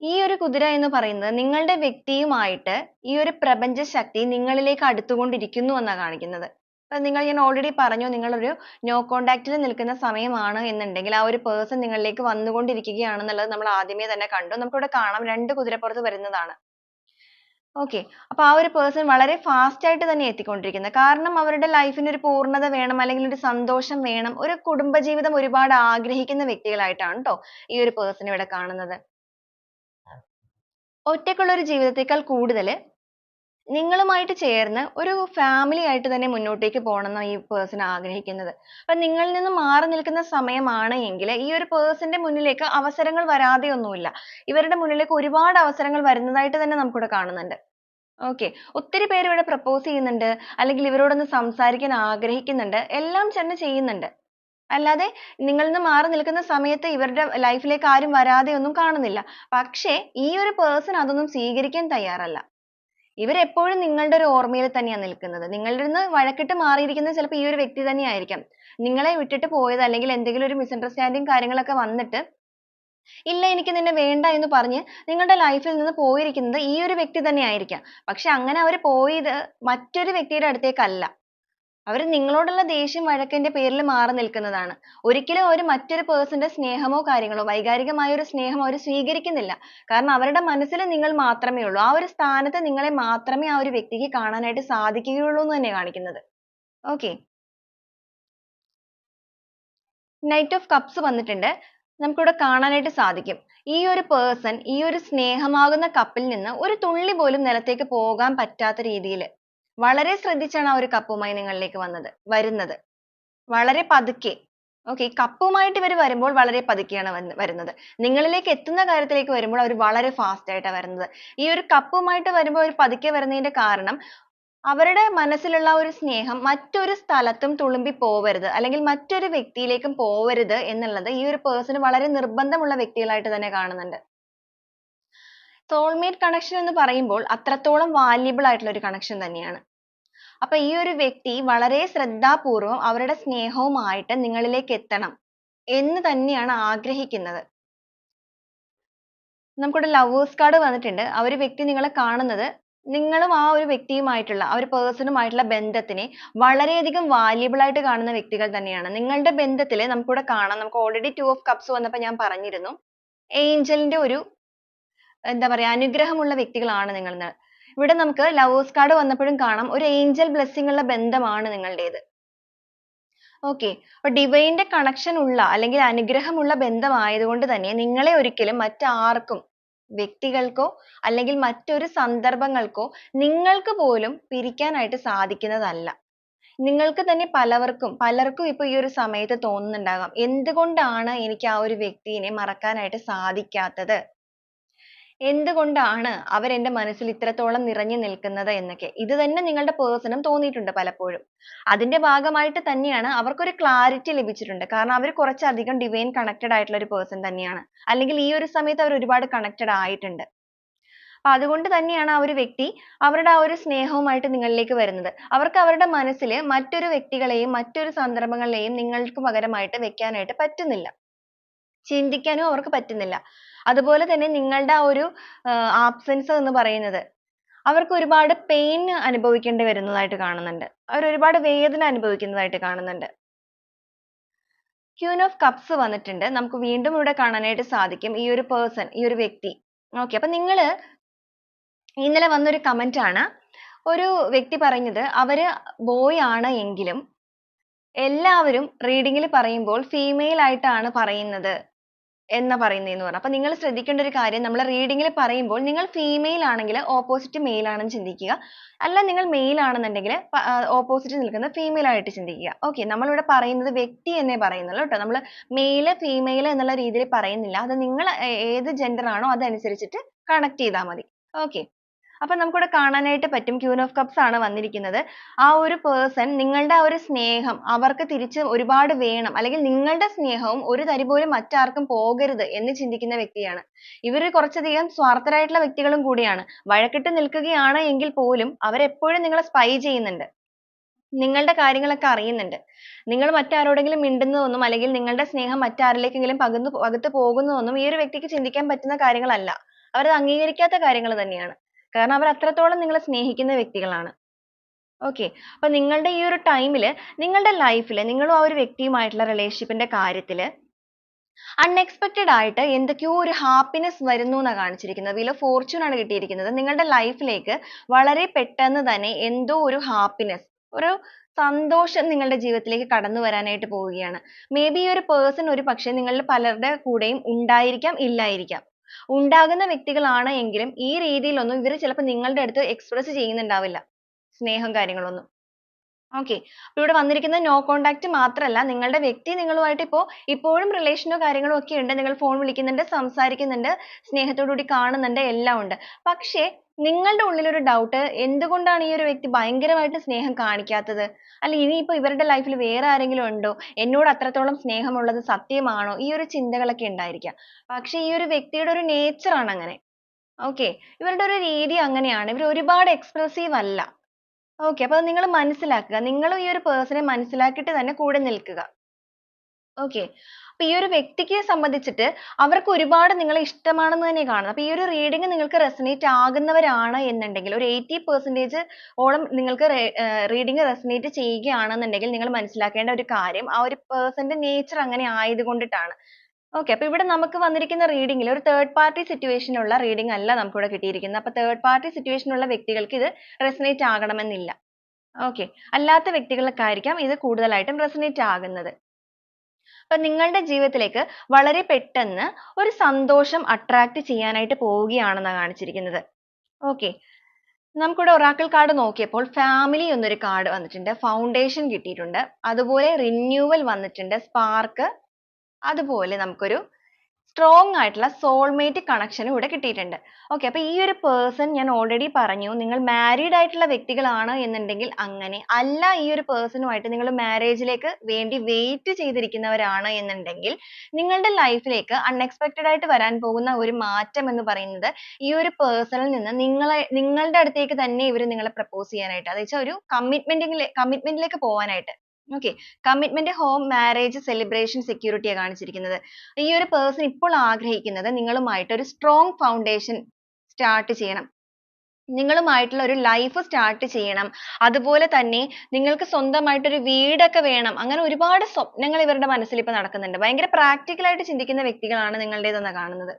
ഈ ഒരു കുതിര എന്ന് പറയുന്നത് നിങ്ങളുടെ വ്യക്തിയുമായിട്ട് ഈ ഒരു പ്രപഞ്ച ശക്തി നിങ്ങളിലേക്ക് അടുത്തുകൊണ്ടിരിക്കുന്നു എന്നാണ് കാണിക്കുന്നത്. നിങ്ങൾ ഞാൻ already പറഞ്ഞു നിങ്ങളൊരു no contact ൽ നിൽക്കുന്ന സമയമാണ് എന്നുണ്ടെങ്കിൽ ആ ഒരു person നിങ്ങളിലേക്ക് വന്നുകൊണ്ടിരിക്കുകയാണെന്നുള്ളത് നമ്മൾ ആദ്യമേ തന്നെ കണ്ടു. നമുക്കിവിടെ കാണാം രണ്ട് കുതിരപ്പുറത്ത് വരുന്നതാണ്. Okay. അപ്പൊ ആ ഒരു person വളരെ fast ആയിട്ട് തന്നെ എത്തിക്കൊണ്ടിരിക്കുന്നത് കാരണം അവരുടെ life ഒരു പൂർണത വേണം അല്ലെങ്കിൽ ഒരു സന്തോഷം വേണം. ഒരു കുടുംബജീവിതം ഒരുപാട് ആഗ്രഹിക്കുന്ന വ്യക്തികളായിട്ടാണ് ട്ടോ ഈ ഒരു person ഇവിടെ കാണുന്നത്. ഒറ്റയ്ക്കുള്ള ഒരു ജീവിതത്തേക്കാൾ കൂടുതൽ നിങ്ങളുമായിട്ട് ചേർന്ന് ഒരു ഫാമിലി ആയിട്ട് തന്നെ മുന്നോട്ടേക്ക് പോകണം എന്നാണ് ഈ പേഴ്സൺ ആഗ്രഹിക്കുന്നത്. അപ്പൊ നിങ്ങളിൽ നിന്ന് മാറി നിൽക്കുന്ന സമയമാണ് എങ്കിൽ ഈ ഒരു പേഴ്സന്റെ മുന്നിലേക്ക് അവസരങ്ങൾ വരാതെ ഒന്നുമില്ല. ഇവരുടെ മുന്നിലേക്ക് ഒരുപാട് അവസരങ്ങൾ വരുന്നതായിട്ട് തന്നെ നമുക്കിവിടെ കാണുന്നുണ്ട്. ഓക്കെ ഒത്തിരി പേര് ഇവിടെ പ്രപ്പോസ് ചെയ്യുന്നുണ്ട് അല്ലെങ്കിൽ ഇവരോടൊന്ന് സംസാരിക്കാൻ ആഗ്രഹിക്കുന്നുണ്ട് എല്ലാം തന്നെ ചെയ്യുന്നുണ്ട്. അല്ലാതെ നിങ്ങളിൽ നിന്ന് മാറി നിൽക്കുന്ന സമയത്ത് ഇവരുടെ ലൈഫിലേക്ക് ആരും വരാതെ ഒന്നും കാണുന്നില്ല. പക്ഷേ ഈ ഒരു പേഴ്സൺ അതൊന്നും സ്വീകരിക്കാൻ തയ്യാറല്ല. ഇവർ എപ്പോഴും നിങ്ങളുടെ ഒരു ഓർമ്മയിൽ തന്നെയാണ് നിൽക്കുന്നത്. നിങ്ങളുടെ നിന്ന് വഴക്കിട്ട് മാറിയിരിക്കുന്നത് ചിലപ്പോൾ ഈ ഒരു വ്യക്തി തന്നെയായിരിക്കാം നിങ്ങളെ വിട്ടിട്ട് പോയത് അല്ലെങ്കിൽ എന്തെങ്കിലും ഒരു misunderstanding കാര്യങ്ങളൊക്കെ വന്നിട്ട് ഇല്ല എനിക്ക് നിന്നെ വേണ്ട എന്ന് പറഞ്ഞ് നിങ്ങളുടെ ലൈഫിൽ നിന്ന് പോയിരിക്കുന്നത് ഈ ഒരു വ്യക്തി തന്നെയായിരിക്കാം പക്ഷെ അങ്ങനെ അവർ പോയത് മറ്റൊരു വ്യക്തിയുടെ അടുത്തേക്കല്ല. അവർ നിങ്ങളോടുള്ള ദേഷ്യം വഴക്കിന്റെ പേരിൽ മാറി നിൽക്കുന്നതാണ്. ഒരിക്കലും അവർ മറ്റൊരു പേഴ്സന്റെ സ്നേഹമോ കാര്യങ്ങളോ വൈകാരികമായ ഒരു സ്നേഹം അവർ സ്വീകരിക്കുന്നില്ല. കാരണം അവരുടെ മനസ്സിൽ നിങ്ങൾ മാത്രമേ ഉള്ളൂ. ആ ഒരു സ്ഥാനത്ത് നിങ്ങളെ മാത്രമേ ആ ഒരു വ്യക്തിക്ക് കാണാനായിട്ട് സാധിക്കുകയുള്ളൂ എന്ന് തന്നെ കാണിക്കുന്നത്. ഓക്കെ നൈറ്റ് ഓഫ് കപ്സ് വന്നിട്ടുണ്ട്. നമുക്കിവിടെ കാണാനായിട്ട് സാധിക്കും. ഈ ഒരു പേഴ്സൺ ഈ ഒരു സ്നേഹമാകുന്ന കപ്പിൽ നിന്ന് ഒരു തുള്ളി പോലും നിലത്തേക്ക് പോകാൻ പറ്റാത്ത രീതിയിൽ വളരെ ശ്രദ്ധിച്ചാണ് ആ ഒരു കപ്പുമായി നിങ്ങളിലേക്ക് വന്നത് വരുന്നത്. വളരെ പതുക്കെ okay കപ്പുമായിട്ട് ഇവർ വരുമ്പോൾ വളരെ പതുക്കെയാണ് വരുന്നത്. നിങ്ങളിലേക്ക് എത്തുന്ന കാര്യത്തിലേക്ക് വരുമ്പോൾ അവർ വളരെ fast ആയിട്ടാണ് വരുന്നത്. ഈ ഒരു കപ്പുമായിട്ട് വരുമ്പോൾ അവർ പതുക്കെ വരുന്നതിന്റെ കാരണം അവരുടെ മനസ്സിലുള്ള ഒരു സ്നേഹം മറ്റൊരു സ്ഥലത്തും തുളുമ്പി പോവരുത് അല്ലെങ്കിൽ മറ്റൊരു വ്യക്തിയിലേക്കും പോവരുത് എന്നുള്ളത് ഈ ഒരു person വളരെ നിർബന്ധമുള്ള വ്യക്തികളായിട്ട് തന്നെ കാണുന്നുണ്ട്. Soulmate കണക്ഷൻ എന്ന് പറയുമ്പോൾ അത്രത്തോളം വാല്യബിൾ ആയിട്ടുള്ള ഒരു കണക്ഷൻ തന്നെയാണ്. അപ്പൊ ഈ ഒരു വ്യക്തി വളരെ ശ്രദ്ധാപൂർവം അവരുടെ സ്നേഹവുമായിട്ട് നിങ്ങളിലേക്ക് എത്തണം എന്ന് തന്നെയാണ് ആഗ്രഹിക്കുന്നത്. നമുക്കിവിടെ ലവേഴ്സ് കാർഡ് വന്നിട്ടുണ്ട്. ആ ഒരു വ്യക്തി നിങ്ങളെ കാണുന്നത് നിങ്ങളും ആ ഒരു വ്യക്തിയുമായിട്ടുള്ള ആ ഒരു പേഴ്സണുമായിട്ടുള്ള ബന്ധത്തിനെ വളരെയധികം വാല്യുബിൾ ആയിട്ട് കാണുന്ന വ്യക്തികൾ തന്നെയാണ്. നിങ്ങളുടെ ബന്ധത്തിൽ നമുക്കിവിടെ കാണാം നമുക്ക് ഓൾറെഡി ടു ഓഫ് കപ്സ് വന്നപ്പോൾ ഞാൻ പറഞ്ഞിരുന്നു. ഏഞ്ചലിന്റെ ഒരു എന്താ പറയാ അനുഗ്രഹമുള്ള വ്യക്തികളാണ് നിങ്ങൾ എന്ന്. ഇവിടെ നമുക്ക് lovers card വന്നപ്പോഴും കാണാം ഒരു angel blessing ഉള്ള ബന്ധമാണ് നിങ്ങളുടേത്. ഓക്കെ അപ്പൊ ന്റെ കണക്ഷൻ ഉള്ള അല്ലെങ്കിൽ അനുഗ്രഹമുള്ള ബന്ധമായതുകൊണ്ട് തന്നെ നിങ്ങളെ ഒരിക്കലും മറ്റാർക്കും വ്യക്തികൾക്കോ അല്ലെങ്കിൽ മറ്റൊരു സന്ദർഭങ്ങൾക്കോ നിങ്ങൾക്ക് പോലും പിരിക്കാനായിട്ട് സാധിക്കുന്നതല്ല നിങ്ങൾക്ക് തന്നെ പലവർക്കും പലർക്കും ഇപ്പൊ ഈ ഒരു സമയത്ത് തോന്നുന്നുണ്ടാകാം എന്തുകൊണ്ടാണ് എനിക്ക് ആ ഒരു വ്യക്തിയെ മറക്കാനായിട്ട് സാധിക്കാത്തത് എന്തുകൊണ്ടാണ് എന്റെ മനസ്സിൽ ഇത്രത്തോളം നിറഞ്ഞു നിൽക്കുന്നത് എന്നൊക്കെ? ഇത് തന്നെ നിങ്ങളുടെ പേഴ്സണും തോന്നിയിട്ടുണ്ട് പലപ്പോഴും. അതിന്റെ ഭാഗമായിട്ട് തന്നെയാണ് അവർക്കൊരു ക്ലാരിറ്റി ലഭിച്ചിട്ടുണ്ട്. കാരണം അവർ കുറച്ചധികം ഡിവൈൻ കണക്റ്റഡ് ആയിട്ടുള്ള ഒരു പേഴ്സൺ തന്നെയാണ്. അല്ലെങ്കിൽ ഈ ഒരു സമയത്ത് അവർ ഒരുപാട് കണക്റ്റഡ് ആയിട്ടുണ്ട്. അപ്പൊ അതുകൊണ്ട് തന്നെയാണ് ആ ഒരു വ്യക്തി അവരുടെ ആ ഒരു സ്നേഹവുമായിട്ട് നിങ്ങളിലേക്ക് വരുന്നത്. അവർക്ക് അവരുടെ മനസ്സിൽ മറ്റൊരു വ്യക്തികളെയും മറ്റൊരു സന്ദർഭങ്ങളെയും നിങ്ങൾക്ക് പകരമായിട്ട് വെക്കാനായിട്ട് പറ്റുന്നില്ല. ചിന്തിക്കാനും അവർക്ക് പറ്റുന്നില്ല. അതുപോലെ തന്നെ നിങ്ങളുടെ ആ ഒരു ആബ്സെൻസ് എന്ന് പറയുന്നത് അവർക്ക് ഒരുപാട് പെയിൻ അനുഭവിക്കേണ്ടി വരുന്നതായിട്ട് കാണുന്നുണ്ട്. അവർ ഒരുപാട് വേദന അനുഭവിക്കുന്നതായിട്ട് കാണുന്നുണ്ട്. ക്യൂൻ ഓഫ് കപ്സ് വന്നിട്ടുണ്ട്. നമുക്ക് വീണ്ടും ഇവിടെ കാണാനായിട്ട് സാധിക്കും. ഈ ഒരു പേഴ്സൺ ഈ ഒരു വ്യക്തി. ഓക്കെ അപ്പോൾ നിങ്ങൾ ഇന്നലെ വന്ന ഒരു കമന്റ് ആണ്. ഒരു വ്യക്തി പറഞ്ഞത് അവർ ബോയ് ആണ് എങ്കിലും എല്ലാവരും റീഡിങ്ങിൽ പറയുമ്പോൾ ഫീമെയിൽ ആയിട്ടാണ് പറയുന്നത്. എന്നാ പറയുന്നതെന്ന് പറഞ്ഞു. അപ്പോൾ നിങ്ങൾ ശ്രദ്ധിക്കേണ്ട ഒരു കാര്യം നമ്മൾ റീഡിങ്ങിൽ പറയുമ്പോൾ നിങ്ങൾ ഫീമെയിൽ ആണെങ്കിൽ ഓപ്പോസിറ്റ് മെയിൽ ആണെന്ന് ചിന്തിക്കുക. അല്ല നിങ്ങൾ മെയിൽ ആണെന്നുണ്ടെങ്കിൽ ഓപ്പോസിറ്റ് നിൽക്കുന്ന ഫീമെയിൽ ആയിട്ട് ചിന്തിക്കുക. ഓക്കെ നമ്മളിവിടെ പറയുന്നത് വ്യക്തി എന്നേ പറയുന്നുള്ളൂ കേട്ടോ നമ്മൾ മെയിൽ ഫീമെയിൽ എന്നുള്ള രീതിയിൽ പറയുന്നില്ല. അത് നിങ്ങൾ ഏത് ജെൻഡർ ആണോ അതനുസരിച്ചിട്ട് കണക്ട് ചെയ്താൽ മതി. ഓക്കെ അപ്പൊ നമുക്കിവിടെ കാണാനായിട്ട് പറ്റും ക്യൂൻ ഓഫ് കപ്സ് ആണ് വന്നിരിക്കുന്നത്. ആ ഒരു പേഴ്സൺ നിങ്ങളുടെ ആ ഒരു സ്നേഹം അവർക്ക് തിരിച്ച് ഒരുപാട് വേണം അല്ലെങ്കിൽ നിങ്ങളുടെ സ്നേഹവും ഒരു തരി പോലും മറ്റാർക്കും പോകരുത് എന്ന് ചിന്തിക്കുന്ന വ്യക്തിയാണ്. ഇവർ കുറച്ചധികം സ്വാർത്ഥരായിട്ടുള്ള വ്യക്തികളും കൂടിയാണ്. വഴക്കിട്ട് നിൽക്കുകയാണ് എങ്കിൽ പോലും അവരെപ്പോഴും നിങ്ങളെ സ്പൈ ചെയ്യുന്നുണ്ട്. നിങ്ങളുടെ കാര്യങ്ങളൊക്കെ അറിയുന്നുണ്ട്. നിങ്ങൾ മറ്റാരോടെങ്കിലും മിണ്ടുന്നതൊന്നും അല്ലെങ്കിൽ നിങ്ങളുടെ സ്നേഹം മറ്റാരിലേക്കെങ്കിലും പകർന്നു പകുത്തു പോകുന്നതൊന്നും ഈ ഒരു വ്യക്തിക്ക് ചിന്തിക്കാൻ പറ്റുന്ന കാര്യങ്ങളല്ല. അവരത് അംഗീകരിക്കാത്ത കാര്യങ്ങൾ തന്നെയാണ്. കാരണം അവർ അത്രത്തോളം നിങ്ങളെ സ്നേഹിക്കുന്ന വ്യക്തികളാണ്. ഓക്കെ അപ്പൊ നിങ്ങളുടെ ഈ ഒരു ടൈമിൽ നിങ്ങളുടെ ലൈഫിൽ നിങ്ങളും ആ ഒരു വ്യക്തിയുമായിട്ടുള്ള റിലേഷൻഷിപ്പിന്റെ കാര്യത്തിൽ അൺഎക്സ്പെക്റ്റഡ് ആയിട്ട് എന്തൊക്കെയോ ഒരു ഹാപ്പിനെസ് വരുന്നു എന്നാണ് കാണിച്ചിരിക്കുന്നത്. വില ഫോർച്യൂൺ ആണ് കിട്ടിയിരിക്കുന്നത്. നിങ്ങളുടെ ലൈഫിലേക്ക് വളരെ പെട്ടെന്ന് തന്നെ എന്തോ ഒരു ഹാപ്പിനെസ് ഒരു സന്തോഷം നിങ്ങളുടെ ജീവിതത്തിലേക്ക് കടന്നു വരാനായിട്ട് പോവുകയാണ്. മേ ബി ഈ ഒരു പേഴ്സൺ ഒരു പക്ഷേ നിങ്ങളിൽ പലരുടെ കൂടെയും ഉണ്ടായിരിക്കാം ഇല്ലായിരിക്കാം. ഉണ്ടാകുന്ന വ്യക്തികളാണ് എങ്കിലും ഈ രീതിയിലൊന്നും ഇവർ ചിലപ്പോൾ നിങ്ങളുടെ അടുത്ത് എക്സ്പ്രസ് ചെയ്യുന്നുണ്ടാവില്ല. സ്നേഹം കാര്യങ്ങളൊന്നും. ഓക്കെ അപ്പൊ ഇവിടെ വന്നിരിക്കുന്നത് നോ കോൺടാക്ട് മാത്രല്ല നിങ്ങളുടെ വ്യക്തി നിങ്ങളുമായിട്ട് ഇപ്പോ ഇപ്പോഴും റിലേഷനോ കാര്യങ്ങളോ ഒക്കെ ഉണ്ട്. നിങ്ങൾ ഫോൺ വിളിക്കുന്നുണ്ട്, സംസാരിക്കുന്നുണ്ട്, സ്നേഹത്തോടു കൂടി കാണുന്നുണ്ട്, എല്ലാം ഉണ്ട്. പക്ഷേ നിങ്ങളുടെ ഉള്ളിൽ ഒരു ഡൗട്ട് എന്തുകൊണ്ടാണ് ഈ ഒരു വ്യക്തി ഭയങ്കരമായിട്ട് സ്നേഹം കാണിക്കാത്തത്? അല്ല ഇനിയിപ്പോ ഇവരുടെ ലൈഫിൽ വേറെ ആരെങ്കിലും ഉണ്ടോ? എന്നോട് അത്രത്തോളം സ്നേഹമുള്ളത് സത്യമാണോ? ഈ ഒരു ചിന്തകളൊക്കെ ഉണ്ടായിരിക്കാം. പക്ഷേ ഈ ഒരു വ്യക്തിയുടെ ഒരു നേച്ചർ ആണ് അങ്ങനെ. ഓക്കെ ഇവരുടെ ഒരു രീതി അങ്ങനെയാണ്. ഇവർ ഒരുപാട് എക്സ്പ്രസീവ് അല്ല. ഓക്കെ അപ്പൊ നിങ്ങൾ മനസ്സിലാക്കുക. നിങ്ങളും ഈ ഒരു പേഴ്സണെ മനസ്സിലാക്കിയിട്ട് തന്നെ കൂടെ നിൽക്കുക. ഓക്കെ അപ്പൊ ഈ ഒരു വ്യക്തിക്ക് സംബന്ധിച്ചിട്ട് അവർക്ക് ഒരുപാട് നിങ്ങളെ ഇഷ്ടമാണെന്ന് തന്നെ കാണുന്നത്. അപ്പൊ ഈ ഒരു റീഡിംഗ് നിങ്ങൾക്ക് റെസൊനേറ്റ് ആകുന്നവരാണ് എന്നുണ്ടെങ്കിൽ ഒരു 80% ഓളം നിങ്ങൾക്ക് റീഡിംഗ് റെസൊനേറ്റ് ചെയ്യുകയാണെന്നുണ്ടെങ്കിൽ നിങ്ങൾ മനസ്സിലാക്കേണ്ട ഒരു കാര്യം ആ ഒരു പേഴ്സന്റെ നേച്ചർ അങ്ങനെ ആയതുകൊണ്ടിട്ടാണ്. ഓക്കെ അപ്പൊ ഇവിടെ നമുക്ക് വന്നിരിക്കുന്ന റീഡിംഗിൽ ഒരു തേർഡ് പാർട്ടി സിറ്റുവേഷൻ ഉള്ള റീഡിംഗ് അല്ല നമുക്ക് ഇവിടെ കിട്ടിയിരിക്കുന്നത്. അപ്പൊ തേർഡ് പാർട്ടി സിറ്റുവേഷൻ ഉള്ള വ്യക്തികൾക്ക് ഇത് റെസനേറ്റ് ആകണമെന്നില്ല. ഓക്കെ അല്ലാത്ത വ്യക്തികൾക്കായിരിക്കാം ഇത് കൂടുതലായിട്ടും റെസനേറ്റ് ആകുന്നത്. അപ്പൊ നിങ്ങളുടെ ജീവിതത്തിലേക്ക് വളരെ പെട്ടെന്ന് ഒരു സന്തോഷം അട്രാക്ട് ചെയ്യാനായിട്ട് പോവുകയാണെന്നാണ് കാണിച്ചിരിക്കുന്നത്. ഓക്കെ നമുക്കിവിടെ ഒറാക്കിൾ കാർഡ് നോക്കിയപ്പോൾ ഫാമിലി എന്നൊരു കാർഡ് വന്നിട്ടുണ്ട്. ഫൗണ്ടേഷൻ കിട്ടിയിട്ടുണ്ട്. അതുപോലെ റിന്യൂവൽ വന്നിട്ടുണ്ട്. സ്പാർക്ക് അതുപോലെ നമുക്കൊരു സ്ട്രോങ് ആയിട്ടുള്ള സോൾമേറ്റ് കണക്ഷൻ ഇവിടെ കിട്ടിയിട്ടുണ്ട്. ഓക്കെ അപ്പൊ ഈ ഒരു പേഴ്സൺ ഞാൻ ഓൾറെഡി പറഞ്ഞു നിങ്ങൾ മാരീഡ് ആയിട്ടുള്ള വ്യക്തികളാണ് എന്നുണ്ടെങ്കിൽ അങ്ങനെ അല്ല ഈ ഒരു പേഴ്സണുമായിട്ട് നിങ്ങൾ മാരേജിലേക്ക് വേണ്ടി വെയിറ്റ് ചെയ്തിരിക്കുന്നവരാണ് എന്നുണ്ടെങ്കിൽ നിങ്ങളുടെ ലൈഫിലേക്ക് അൺഎക്സ്പെക്റ്റഡ് ആയിട്ട് വരാൻ പോകുന്ന ഒരു മാറ്റം എന്ന് പറയുന്നത് ഈ ഒരു പേഴ്സണിൽ നിന്ന് നിങ്ങളെ നിങ്ങളുടെ അടുത്തേക്ക് തന്നെ ഇവർ നിങ്ങളെ പ്രപ്പോസ് ചെയ്യാനായിട്ട് അതായത് ഒരു കമ്മിറ്റ്മെന്റിലെ കമ്മിറ്റ്മെന്റിലേക്ക് okay commitment home marriage celebration സെക്യൂരിറ്റിയാണ് കാണിച്ചിരിക്കുന്നത്. ഈ ഒരു പേഴ്സൺ ഇപ്പോൾ ആഗ്രഹിക്കുന്നത് നിങ്ങളുമായിട്ട് ഒരു സ്ട്രോങ് ഫൗണ്ടേഷൻ സ്റ്റാർട്ട് ചെയ്യണം. നിങ്ങളുമായിട്ടുള്ള ഒരു ലൈഫ് സ്റ്റാർട്ട് ചെയ്യണം. അതുപോലെ തന്നെ നിങ്ങൾക്ക് സ്വന്തമായിട്ട് ഒരു വീടൊക്കെ വേണം. അങ്ങനെ ഒരുപാട് സ്വപ്നങ്ങൾ ഇവരുടെ മനസ്സിൽ ഇപ്പൊ നടക്കുന്നുണ്ട്. ഭയങ്കര പ്രാക്ടിക്കൽ ആയിട്ട് ചിന്തിക്കുന്ന വ്യക്തികളാണ് നിങ്ങളുടേതെന്ന് കാണുന്നത്.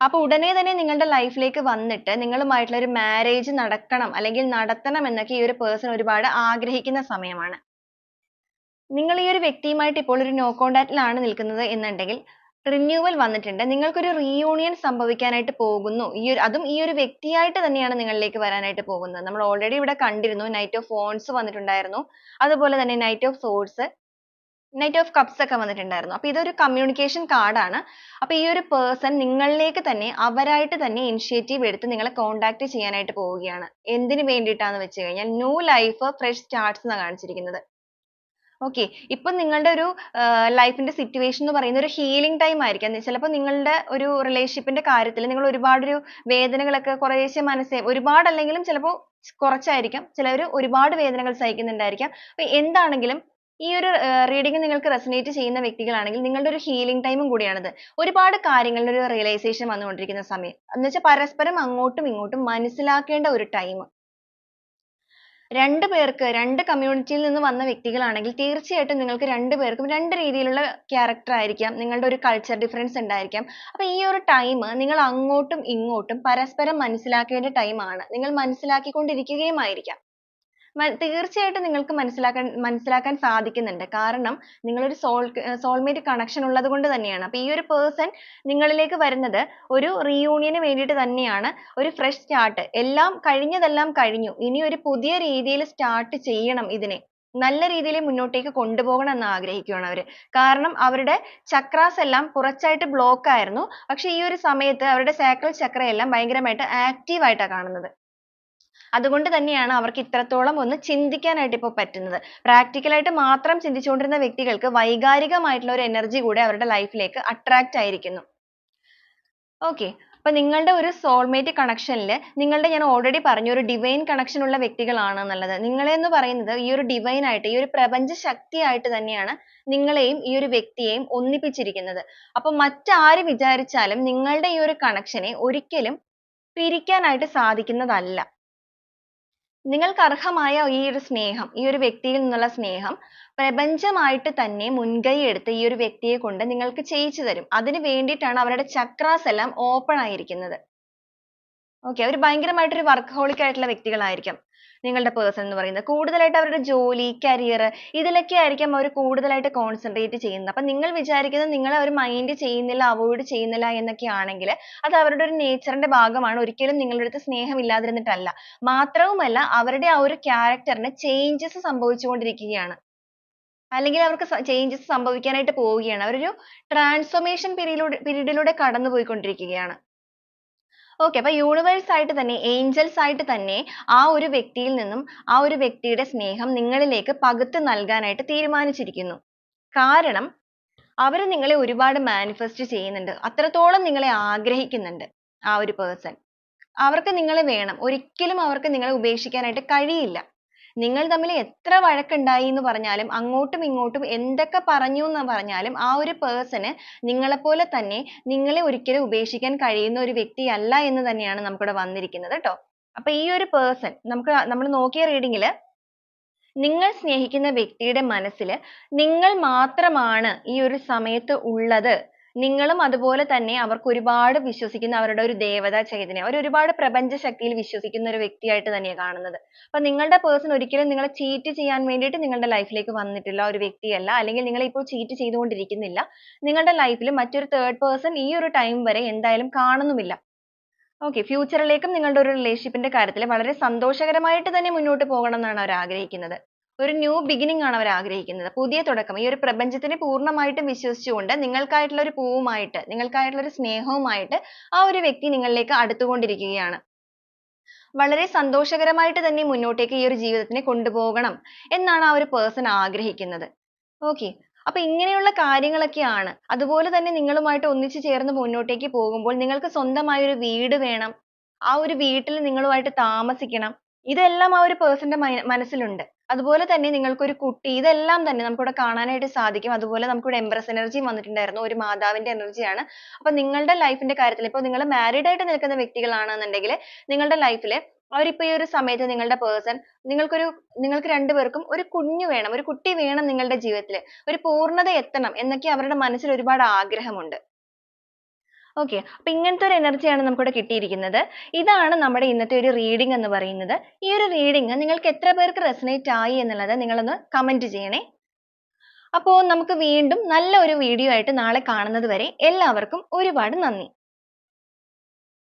അപ്പൊ ഉടനെ തന്നെ നിങ്ങളുടെ ലൈഫിലേക്ക് വന്നിട്ട് നിങ്ങളുമായിട്ടുള്ള ഒരു മാരേജ് നടക്കണം അല്ലെങ്കിൽ നടത്തണം എന്നൊക്കെ ഈ ഒരു പേഴ്സൺ ഒരുപാട് ആഗ്രഹിക്കുന്ന സമയമാണ്. നിങ്ങൾ ഈ ഒരു വ്യക്തിയുമായിട്ട് ഇപ്പോൾ ഒരു നോ കോണ്ടാക്റ്റിലാണ് നിൽക്കുന്നത് എന്നുണ്ടെങ്കിൽ റിന്യൂവൽ വന്നിട്ടുണ്ട്. നിങ്ങൾക്കൊരു റീയൂണിയൻ സംഭവിക്കാനായിട്ട് പോകുന്നു. ഈ ഒരു അതും ഈ ഒരു വ്യക്തിയായിട്ട് തന്നെയാണ് നിങ്ങളിലേക്ക് വരാനായിട്ട് പോകുന്നത്. നമ്മൾ ഓൾറെഡി ഇവിടെ കണ്ടിരുന്നു നൈറ്റ് ഓഫ് ഫോൺസ് വന്നിട്ടുണ്ടായിരുന്നു. അതുപോലെ തന്നെ knight of swords knight of cups ഒക്കെ വന്നിട്ടുണ്ടായിരുന്നു. അപ്പൊ ഇതൊരു കമ്മ്യൂണിക്കേഷൻ കാർഡാണ് അപ്പോൾ അപ്പൊ ഈ ഒരു പേഴ്സൺ നിങ്ങളിലേക്ക് തന്നെ അവരായിട്ട് തന്നെ ഇനിഷ്യേറ്റീവ് എടുത്ത് നിങ്ങളെ കോണ്ടാക്ട് ചെയ്യാനായിട്ട് പോവുകയാണ്. എന്തിനു വേണ്ടിയിട്ടാന്ന് വെച്ച് കഴിഞ്ഞാൽ ന്യൂ ലൈഫ് ഫ്രഷ് സ്റ്റാർട്ട്സ് എന്നാണ് കാണിച്ചിരിക്കുന്നത്. Okay. ഇപ്പൊ നിങ്ങളുടെ ഒരു ലൈഫിന്റെ സിറ്റുവേഷൻ എന്ന് പറയുന്നത് ഒരു healing time ആയിരിക്കാം. ചിലപ്പോൾ നിങ്ങളുടെ ഒരു റിലേഷൻഷിപ്പിന്റെ ന്റെ കാര്യത്തിൽ നിങ്ങൾ ഒരുപാട് ഒരു വേദനകളൊക്കെ കുറേശ്ശെ മനസ്സേ ഒരുപാട് അല്ലെങ്കിലും ചിലപ്പോൾ കുറച്ചായിരിക്കാം. ചിലവർ ഒരുപാട് വേദനകൾ സഹിക്കുന്നുണ്ടായിരിക്കാം. അപ്പൊ എന്താണെങ്കിലും ഈ ഒരു reading നിങ്ങൾക്ക് resonate ചെയ്യുന്ന വ്യക്തികളാണെങ്കിൽ നിങ്ങളുടെ ഒരു ഹീലിംഗ് ഉം കൂടിയാണിത്. ഒരുപാട് കാര്യങ്ങളുടെ ഒരു റിയലൈസേഷൻ വന്നുകൊണ്ടിരിക്കുന്ന സമയം. എന്ന് വെച്ചാൽ പരസ്പരം അങ്ങോട്ടും ഇങ്ങോട്ടും മനസ്സിലാക്കേണ്ട ഒരു time. രണ്ട് പേർക്ക് രണ്ട് കമ്മ്യൂണിറ്റിയിൽ യിൽ നിന്ന് വന്ന വ്യക്തികളാണെങ്കിൽ തീർച്ചയായിട്ടും നിങ്ങൾക്ക് രണ്ട് പേർക്കും രണ്ട് രീതിയിലുള്ള ക്യാരക്ടർ ആയിരിക്കാം. നിങ്ങളുടെ ഒരു കൾച്ചർ ഡിഫറൻസ് ഉണ്ടായിരിക്കാം. അപ്പൊ ഈ ഒരു ടൈം നിങ്ങൾ അങ്ങോട്ടും ഇങ്ങോട്ടും പരസ്പരം മനസ്സിലാക്കേണ്ട time ആണ്. നിങ്ങൾ മനസ്സിലാക്കിക്കൊണ്ടിരിക്കുകയും ആയിരിക്കാം. തീർച്ചയായിട്ടും നിങ്ങൾക്ക് മനസ്സിലാക്കാൻ മനസ്സിലാക്കാൻ സാധിക്കുന്നുണ്ട്. കാരണം ഒരു soul soulmate connection ഉള്ളത് കൊണ്ട് തന്നെയാണ്. അപ്പോൾ ഈ ഒരു പേഴ്സൺ നിങ്ങളിലേക്ക് വരുന്നത് ഒരു reunion ന് വേണ്ടിയിട്ട് തന്നെയാണ്. ഒരു ഫ്രഷ് സ്റ്റാർട്ട് എല്ലാം കഴിഞ്ഞതെല്ലാം കഴിഞ്ഞു. ഇനി ഒരു പുതിയ രീതിയിൽ സ്റ്റാർട്ട് ചെയ്യണം ഇതിനെ. നല്ല രീതിയിൽ മുന്നോട്ടേക്ക് കൊണ്ടുപോകണം എന്ന് ആഗ്രഹിക്കുകയാണ് അവർ. കാരണം അവരുടെ ചക്രാസ് എല്ലാം കുറച്ചായിട്ട് ബ്ലോക്ക് ആയിരുന്നു. പക്ഷെ ഈ ഒരു സമയത്ത് അവരുടെ sacral chakra എല്ലാം ഭയങ്കരമായിട്ട് active ആയിട്ടാണ് കാണുന്നത്. അതുകൊണ്ട് തന്നെയാണ് അവർക്ക് ഇത്രത്തോളം ഒന്ന് ചിന്തിക്കാനായിട്ട് ഇപ്പോൾ പറ്റുന്നത്. Practical ആയിട്ട് മാത്രം ചിന്തിച്ചുകൊണ്ടിരുന്ന വ്യക്തികൾക്ക് വൈകാരികമായിട്ടുള്ള ഒരു energy കൂടെ അവരുടെ life ലേക്ക് attract ആയിരിക്കുന്നു. Okay. അപ്പോൾ നിങ്ങളുടെ ഒരു soulmate connection നിങ്ങളുടെ ഞാൻ already പറഞ്ഞു ഒരു divine connection ഉള്ള വ്യക്തികളാണ് എന്നുള്ളത്. നിങ്ങളെ എന്ന് പറയുന്നത് ഈ ഒരു divine ആയിട്ട് ഈ ഒരു പ്രപഞ്ച ശക്തിയായിട്ട് തന്നെയാണ് നിങ്ങളെയും ഈ ഒരു വ്യക്തിയെയും ഒന്നിപ്പിച്ചിരിക്കുന്നത്. അപ്പൊ മറ്റാര് വിചാരിച്ചാലും നിങ്ങളുടെ ഈ ഒരു connection നെ ഒരിക്കലും പിരിക്കാനായിട്ട് സാധിക്കുന്നതല്ല. നിങ്ങൾക്ക് അർഹമായ ഈ ഒരു സ്നേഹം ഈ ഒരു വ്യക്തിയിൽ നിന്നുള്ള സ്നേഹം പ്രപഞ്ചമായിട്ട് തന്നെ മുൻകൈ എടുത്ത് ഈ ഒരു വ്യക്തിയെ കൊണ്ട് നിങ്ങൾക്ക് ചെയ്യിച്ചു തരും. അതിന് വേണ്ടിയിട്ടാണ് അവരുടെ ചക്രാസ് എല്ലാം open ആയിരിക്കുന്നത്. Okay അവർ ഭയങ്കരമായിട്ട് ഒരു workaholic ആയിട്ടുള്ള വ്യക്തികളായിരിക്കും നിങ്ങളുടെ പേഴ്സൺ എന്ന് പറയുന്നത്. കൂടുതലായിട്ട് അവരുടെ ജോലി കരിയർ ഇതിലൊക്കെ ആയിരിക്കും അവർ കൂടുതലായിട്ട് കോൺസെൻട്രേറ്റ് ചെയ്യുന്നത്. അപ്പം നിങ്ങൾ വിചാരിക്കുന്നത് നിങ്ങൾ അവർ മൈൻഡ് ചെയ്യുന്നില്ല അവോയ്ഡ് ചെയ്യുന്നില്ല എന്നൊക്കെ ആണെങ്കിൽ അത് അവരുടെ ഒരു നേച്ചറിന്റെ ഭാഗമാണ്. ഒരിക്കലും നിങ്ങളുടെ അടുത്ത് സ്നേഹം ഇല്ലാതിരുന്നിട്ടല്ല. മാത്രവുമല്ല അവരുടെ ആ ഒരു ക്യാരക്ടറിന് ചേഞ്ചസ് സംഭവിച്ചുകൊണ്ടിരിക്കുകയാണ്. അല്ലെങ്കിൽ അവർക്ക് ചേഞ്ചസ് സംഭവിക്കാനായിട്ട് പോവുകയാണ്. അവരൊരു ട്രാൻസ്ഫോർമേഷൻ പീരീഡിലൂടെ പീരീഡിലൂടെ ലൂടെ കടന്നു പോയിക്കൊണ്ടിരിക്കുകയാണ് okay അപ്പൊ യൂണിവേഴ്സ് ആയിട്ട് തന്നെ ഏഞ്ചൽസ് ആയിട്ട് തന്നെ ആ ഒരു വ്യക്തിയിൽ നിന്നും ആ ഒരു വ്യക്തിയുടെ സ്നേഹം നിങ്ങളിലേക്ക് പകുത്ത് നൽകാനായിട്ട് തീരുമാനിച്ചിരിക്കുന്നു. കാരണം അവർ നിങ്ങളെ ഒരുപാട് മാനിഫെസ്റ്റ് ചെയ്യുന്നുണ്ട്. അത്രത്തോളം നിങ്ങളെ ആഗ്രഹിക്കുന്നുണ്ട് ആ ഒരു person. അവർക്ക് നിങ്ങളെ വേണം. ഒരിക്കലും അവർക്ക് നിങ്ങളെ ഉപേക്ഷിക്കാനായിട്ട് കഴിയില്ല. നിങ്ങൾ തമ്മിൽ എത്ര വഴക്കുണ്ടായി എന്ന് പറഞ്ഞാലും അങ്ങോട്ടും ഇങ്ങോട്ടും എന്തൊക്കെ പറഞ്ഞു എന്ന് പറഞ്ഞാലും ആ ഒരു person നിങ്ങളെപ്പോലെ തന്നെ നിങ്ങളെ ഒരിക്കലും ഉപേക്ഷിക്കാൻ കഴിയുന്ന ഒരു വ്യക്തിയല്ല എന്ന് തന്നെയാണ് നമുക്കിവിടെ വന്നിരിക്കുന്നത് കേട്ടോ അപ്പൊ ഈ ഒരു person നമുക്ക് നമ്മൾ നോക്കിയ reading ൽ നിങ്ങൾ സ്നേഹിക്കുന്ന വ്യക്തിയുടെ മനസ്സിൽ നിങ്ങൾ മാത്രമാണ് ഈ ഒരു സമയത്ത് ഉള്ളത് നിങ്ങളും അതുപോലെ തന്നെ അവർക്ക് ഒരുപാട് വിശ്വസിക്കുന്ന അവരുടെ ഒരു ദേവത ചൈതന്യം. അവർ ഒരുപാട് പ്രപഞ്ച ശക്തിയിൽ വിശ്വസിക്കുന്ന ഒരു വ്യക്തിയായിട്ട് തന്നെയാണ് കാണുന്നത്. അപ്പൊ നിങ്ങളുടെ പേഴ്സൺ ഒരിക്കലും നിങ്ങളെ ചീറ്റ് ചെയ്യാൻ വേണ്ടിയിട്ട് നിങ്ങളുടെ ലൈഫിലേക്ക് വന്നിട്ടില്ല ഒരു വ്യക്തിയല്ല. അല്ലെങ്കിൽ നിങ്ങൾ ഇപ്പോൾ ചീറ്റ് ചെയ്തുകൊണ്ടിരിക്കുന്നില്ല. നിങ്ങളുടെ ലൈഫിൽ മറ്റൊരു തേർഡ് പേഴ്സൺ ഈ ഒരു ടൈം വരെ എന്തായാലും കാണുന്നുമില്ല. ഓക്കെ ഫ്യൂച്ചറിലേക്കും നിങ്ങളുടെ ഒരു റിലേഷൻഷിപ്പിന്റെ കാര്യത്തിൽ വളരെ സന്തോഷകരമായിട്ട് തന്നെ മുന്നോട്ട് പോകണം എന്നാണ് അവർ ആഗ്രഹിക്കുന്നത്. ഒരു ന്യൂ ബിഗിനിങ് ആണ് അവർ ആഗ്രഹിക്കുന്നത്. പുതിയ തുടക്കം. ഈ ഒരു പ്രപഞ്ചത്തിനെ പൂർണമായിട്ടും വിശ്വസിച്ചുകൊണ്ട് നിങ്ങൾക്കായിട്ടുള്ള ഒരു പൂവുമായിട്ട് നിങ്ങൾക്കായിട്ടുള്ള ഒരു സ്നേഹവുമായിട്ട് ആ ഒരു വ്യക്തി നിങ്ങളിലേക്ക് അടുത്തുകൊണ്ടിരിക്കുകയാണ്. വളരെ സന്തോഷകരമായിട്ട് തന്നെ മുന്നോട്ടേക്ക് ഈ ഒരു ജീവിതത്തിനെ കൊണ്ടുപോകണം എന്നാണ് ആ ഒരു പേഴ്സൺ ആഗ്രഹിക്കുന്നത്. ഓക്കെ അപ്പൊ ഇങ്ങനെയുള്ള കാര്യങ്ങളൊക്കെയാണ്. അതുപോലെ തന്നെ നിങ്ങളുമായിട്ട് ഒന്നിച്ചു ചേർന്ന് മുന്നോട്ടേക്ക് പോകുമ്പോൾ നിങ്ങൾക്ക് സ്വന്തമായ ഒരു വീട് വേണം. ആ ഒരു വീട്ടിൽ നിങ്ങളുമായിട്ട് താമസിക്കണം. ഇതെല്ലാം ആ ഒരു പേഴ്സന്റെ ന്റെ മനസ്സിലുണ്ട്. അതുപോലെ തന്നെ നിങ്ങൾക്ക് ഒരു കുട്ടി ഇതെല്ലാം തന്നെ നമുക്ക് നമുക്കിവിടെ കാണാനായിട്ട് സാധിക്കും. അതുപോലെ നമുക്ക് നമുക്കിവിടെ empress energy വന്നിട്ടുണ്ടായിരുന്നു. ഒരു മാതാവിന്റെ ആണ്. അപ്പൊ നിങ്ങളുടെ life ന്റെ കാര്യത്തിൽ ഇപ്പൊ നിങ്ങൾ married ആയിട്ട് നിൽക്കുന്ന വ്യക്തികളാണെന്നുണ്ടെങ്കിൽ നിങ്ങളുടെ life ൽ അവരിപ്പോ ഈ ഒരു സമയത്ത് നിങ്ങളുടെ person നിങ്ങൾക്കൊരു നിങ്ങൾക്ക് രണ്ടുപേർക്കും ഒരു കുഞ്ഞ് വേണം ഒരു കുട്ടി വേണം നിങ്ങളുടെ ജീവിതത്തിൽ ഒരു പൂർണത എത്തണം എന്നൊക്കെ അവരുടെ മനസ്സിൽ ഒരുപാട് ആഗ്രഹമുണ്ട്. Okay. അപ്പൊ ഇങ്ങനത്തെ ഒരു എനർജിയാണ് നമുക്കിവിടെ കിട്ടിയിരിക്കുന്നത്. ഇതാണ് നമ്മുടെ ഇന്നത്തെ ഒരു റീഡിംഗ് എന്ന് പറയുന്നത്. ഈ ഒരു റീഡിംഗ് നിങ്ങൾക്ക് എത്ര പേർക്ക് resonate ആയി എന്നുള്ളത് നിങ്ങളൊന്ന് കമന്റ് ചെയ്യണേ. അപ്പോൾ നമുക്ക് വീണ്ടും നല്ല ഒരു വീഡിയോ ആയിട്ട് നാളെ കാണുന്നത് വരെ എല്ലാവർക്കും ഒരുപാട് നന്ദി.